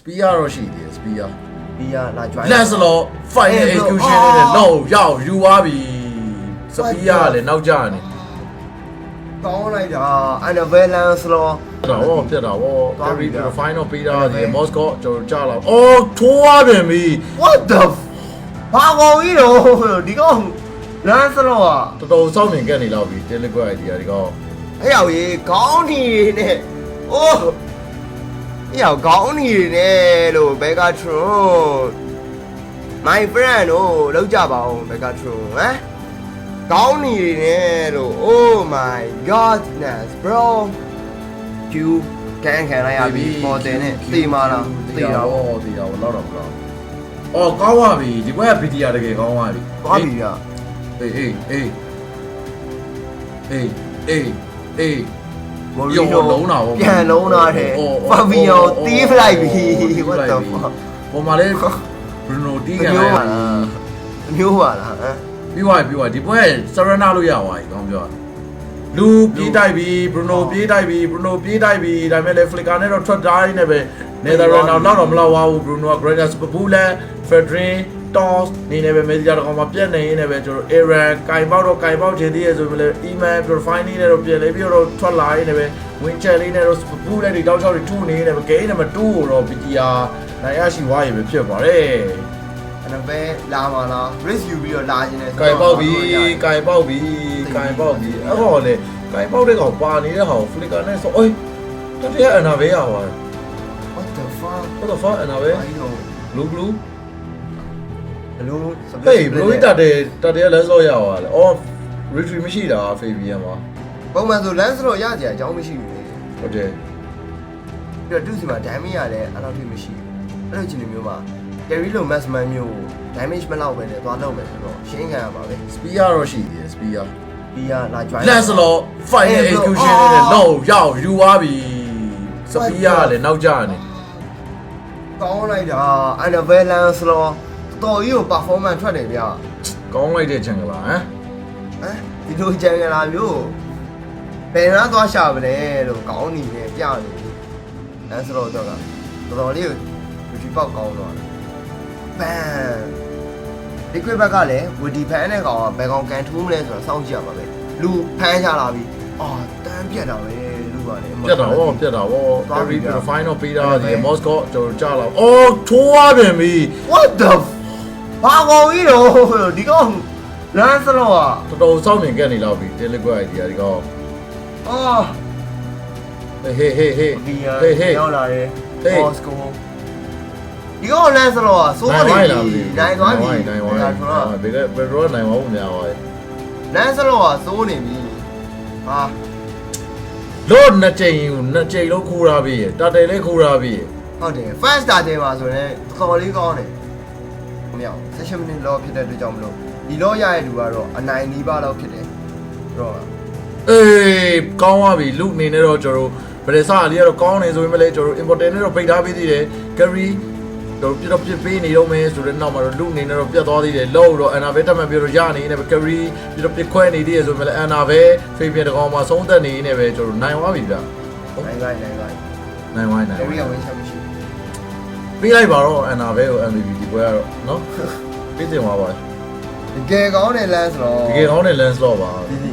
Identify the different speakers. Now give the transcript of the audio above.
Speaker 1: စပီယာတော့ရှိသေးတယ်စပီယာ
Speaker 2: ဒီကလာ join
Speaker 1: လက်စလော final execution လေးနဲ့လောက်ရောက်ယူသွားပြီစပီယာကလည်းနောက်ကျနေ
Speaker 2: ကောင်းလိုက်တာ Annavalance လော
Speaker 1: ပြတာဗောပြတာဗော
Speaker 2: သွားပြီ
Speaker 1: Terry
Speaker 2: ဗျာ
Speaker 1: final ပေးတာဒီ
Speaker 2: အဲ့ဒါပဲ
Speaker 1: Moscow ကျွန်တော်ကြာလာအော်ထိုးသွားပြန်ပြီ
Speaker 2: What the f- ဘာကောင်ကြီးတော့ဒီကောင် Lance လောอ่ะ
Speaker 1: တော်တော်စောင့်မြင်ခဲ့နေလောက်ပြီ Telegram ID ကဒီကောင်
Speaker 2: အဲ့ရောက်ကြီးခေါင်းထီနဲ့အိုး အဲ့ရောက်ခေါင်းထီနဲ့လို့ဘယ်က true my friend တို့လောက်ကြပါဦးဘယ်က true ဟမ်ခေါင်းထီနဲ့လို့ oh my godness bro you ကန်ခံလိုက်ရပြီပေါ်တယ်နဲ့တေးမာလား
Speaker 1: တေး
Speaker 2: တေး
Speaker 1: တာ
Speaker 2: တော့
Speaker 1: ဗောတေးတာဗောလောက်တော့မလောက်အော်ကောင်းသွားပြီဒီဘက်က VTR တကယ်ကောင်းသွားပြီ
Speaker 2: သွားပြီက
Speaker 1: အေးအေးအေးအေးအေးအေး
Speaker 2: မော်
Speaker 1: ရော
Speaker 2: ရီနို
Speaker 1: လုံးတာဗော
Speaker 2: ပြန်လုံးတာတဲ့
Speaker 1: အော်
Speaker 2: ဖာဘီယိုတီးဖလိုက်ပြီ
Speaker 1: တီး
Speaker 2: what
Speaker 1: လိုက်
Speaker 2: the
Speaker 1: ပြီ
Speaker 2: fuck
Speaker 1: ပေါ်မှာလေဘရူနိုတီးကန်
Speaker 2: မျိုး
Speaker 1: လိုက်
Speaker 2: ပါလားမျိုးပါလားဟမ်
Speaker 1: ပြီးသွားပြီပြီးသွားပြီဒီပွဲဆရနာလို့ရသွားပြီကောင်းပြောလူပြေးတိုက်ပြီဘရူနိုပြေးတိုက်ပြီဘရူနိုပြေးတိုက်ပြီဒါပေမဲ့လေဖလီကာနဲ့တော့ထွက်တိုင်းနဲ့ပဲနေသာရန်တော့တော့မလောက်ပါဘူးဘရူနိုက ဂရန်ဒတ်ပပူလဲဖက်ဒရင်တော့နေနေပဲမေဒီယာတော့မှပြက်နေနေပဲကျွန်တော်အေရန်ကင်ပေါက်တော့ကင်ပေါက်ချင်သေးရဲ့ဆိုပြီးလေအီမန်ပရိုဖိုင်နေနဲ့တော့ပြန်လေပြီးတော့ထွက်လာနေပဲဝင်းချက်လေးနဲ့တော့ပပူလဲဒီတောက်ချောက်တွေထူနေနေပဲဂိမ်းနံပါတ်2ကိုတော့ပီတီယာနိုင်ရရှိသွားရင်ပဲဖြစ်ပါတယ်
Speaker 2: အဲ့တော့ပဲလာပါလား risk ယူပြီးတော့လာခြင်းနဲ့
Speaker 1: ကင်ပေါက်ပြီကင်ပေါက်ပြီကင်ပေါက်ပြီအဲ့ဟောလေကင်ပေါက်တဲ့ကောင်ပါနေတဲ့ဟောဖလီကာနဲ့ဆိုအေးတတိယအနာဘေးရပါ
Speaker 2: what the fuck
Speaker 1: what the fuck အနာဘေး
Speaker 2: ဘာလို့
Speaker 1: blue blue
Speaker 2: ဘလို့
Speaker 1: ဟေး blue တတဲ့တတဲ့လက်စောရပါလေအော် retreat မရှိတာဖေးဘီယံမှာ
Speaker 2: ပုံမှန်ဆို lens တော့ရကြအကြောင်းမရှိဘူးလေ
Speaker 1: ဟုတ်တယ်
Speaker 2: ပြီးတော့သူ့စီမှာ damage ရတယ်အဲ့လောက်ထိမရှိဘူးအဲ့လိုချင်နေမျိုးမှာ carry လို့ maximum မျိုး damage မလောက်ပဲနဲ့သွားလုပ်မယ်ဆိုတော့ရှင်းခံရပါပဲ
Speaker 1: spear တော့ရှိသေးတယ် spear
Speaker 2: ဒီကလာ join
Speaker 1: လက်စလော final execution လေးနဲ့လောက်ရောက်ယူသွားပြီ spear ကလည်းနောက်ကျနေ
Speaker 2: ကောင်းလိုက်တာ Annavalance လော တော်ကြီးကို performance ထွက်တယ်ဗျာ
Speaker 1: ကောင်းလိုက်တဲ့ချန်ကလာဟမ်
Speaker 2: ဟမ်ဒီလိုကြံကြလာမျိုးဘယ်နာသွားရှာပါလဲလို့ကောင်းနေတယ်ပြနေပြီအဲဆိုတော့တော့ကတော်တော်လေးကိုဒီပေါက်ကောင်းတော့ဘန်ဒီကွေဘက်ကလည်းဝဒီဖန်တဲ့ကောင်ကဘယ်ကောင်ကန်ထိုးမလဲဆိုတော့စောင့်ကြည့်ရပါပဲလူဖမ်းချလာပြီအော်တန်းပြက်တာပဲလူကလည်း
Speaker 1: ပြတ်တာဗောပြတ်တာဗော
Speaker 2: သွား
Speaker 1: Terry
Speaker 2: ပြီဗျာ
Speaker 1: final ပေးတာ
Speaker 2: အဲ့ဒါပဲ
Speaker 1: ဒီ Moscow ကျွန်တော်ကြာလာအော်ထိုးသွားပြန်ပြီ
Speaker 2: what the f- ဘာကောင်ကြီးတော့ဒီကောင်လမ်းစလောอ่ะ
Speaker 1: တော်တော်စောင့်မြင်ခဲ့နေလောက်ပြီ Telegram ID ကဒီကောင်
Speaker 2: အော်
Speaker 1: ဟေးဟေးဟေးဟေး
Speaker 2: ဒီ
Speaker 1: ဟေးဟေး
Speaker 2: ရောက်လာတယ်
Speaker 1: ဟေး
Speaker 2: ဘော့စကိုဒီကောင်လမ်းစလောอ่ะစိုးနေပြီနိုင်သွားပြီ
Speaker 1: နိုင်သွားပြီ
Speaker 2: ဒါ
Speaker 1: နိုင်
Speaker 2: ဆို
Speaker 1: သွား
Speaker 2: တော့
Speaker 1: ပြီဘယ်ကဘယ်တော့နိုင်သွားဦးများပါလဲ
Speaker 2: လမ်းစလောอ่ะစိုးနေပြီဟာ
Speaker 1: လို့နှစ်ကြိမ်နှစ်ကြိမ်လုံးခိုးရပြီတာတယ်လေးခိုးရပြီ
Speaker 2: ဟုတ်တယ် first starter မှာဆိုရင်တော်တော်လေးကောင်းတယ် မမြောက်16 minute လောဖြစ်တဲ့အတွက်ကြောင့်မလို့ဒီလောရတဲ့လူကတော့အနိုင်နီးပါးလောက်ဖြစ်တယ်တော့
Speaker 1: အေးကောင်းသွားပြီလူအနေနဲ့တော့ကျွန်တော်ဗရေစာလေးကတော့ကောင်းနေဆိုရင်မလဲကျွန်တော် important နဲ့တော့ပိတ်ထားပေးသေးတယ် carry တော့ပြတော့ပြပေးနေတော့မယ်ဆိုတော့နောက်မှာတော့လူအနေနဲ့တော့ပြတ်သွားသေးတယ်လို့တော့ Anna ပဲတက်မှတ်ပြီးတော့ရနေနေပဲ carry ပြတော့ပြခွဲနေသေးရဆိုရင်မလဲ Anna ပဲဖေးပြတကောင်မှာဆုံးသက်နေနေပဲကျွန်တော်နိုင်သွားပြီဗျ
Speaker 2: နိုင်လိုက်နိုင်လိုက်
Speaker 1: နိုင်ဝိုင်းနိုင်
Speaker 2: တယ်
Speaker 1: ဝို
Speaker 2: ရီ
Speaker 1: င်း
Speaker 2: ကဝင်ချက်မရှိ
Speaker 1: ပေးလိုက်ပါတော့ Anna ပဲကို MVP ဒီပွဲကတော့နော်ပေးတင်သွားပါ
Speaker 2: တကယ်ကောင်းတယ်လမ်းဆိုတော့
Speaker 1: တကယ်ကောင်းတဲ့ lens တော့ပါ
Speaker 2: ဒီဒီ